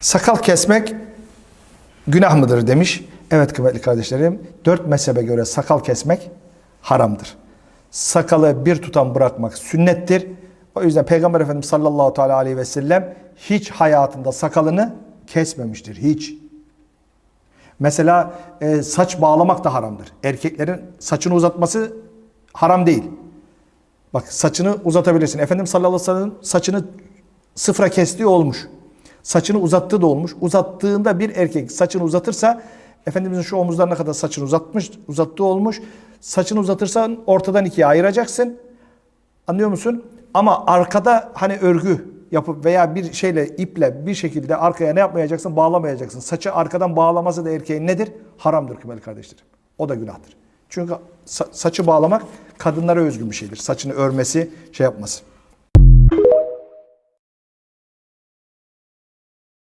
Sakal kesmek günah mıdır demiş. Evet kıymetli kardeşlerim, dört mezhebe göre sakal kesmek haramdır. Sakalı bir tutam bırakmak sünnettir. O yüzden Peygamber Efendimiz sallallahu teala aleyhi ve sellem hiç hayatında sakalını kesmemiştir. Hiç. Mesela e, saç bağlamak da haramdır. Erkeklerin saçını uzatması haram değil. Bak saçını uzatabilirsin. Efendimiz sallallahu aleyhi ve sellem saçını sıfıra kestiği olmuş. Saçını uzattığı da olmuş. Uzattığında bir erkek saçını uzatırsa Efendimizin şu omuzlarına kadar saçını uzatmış, uzattığı olmuş. Saçını uzatırsan ortadan ikiye ayıracaksın. Anlıyor musun? Ama arkada hani örgü yapıp veya bir şeyle iple bir şekilde arkaya ne yapmayacaksın? Bağlamayacaksın. Saçı arkadan bağlaması da erkeğin nedir? Haramdır kıymetli kardeşlerim. O da günahtır. Çünkü sa- saçı bağlamak kadınlara özgün bir şeydir. Saçını örmesi, şey yapması.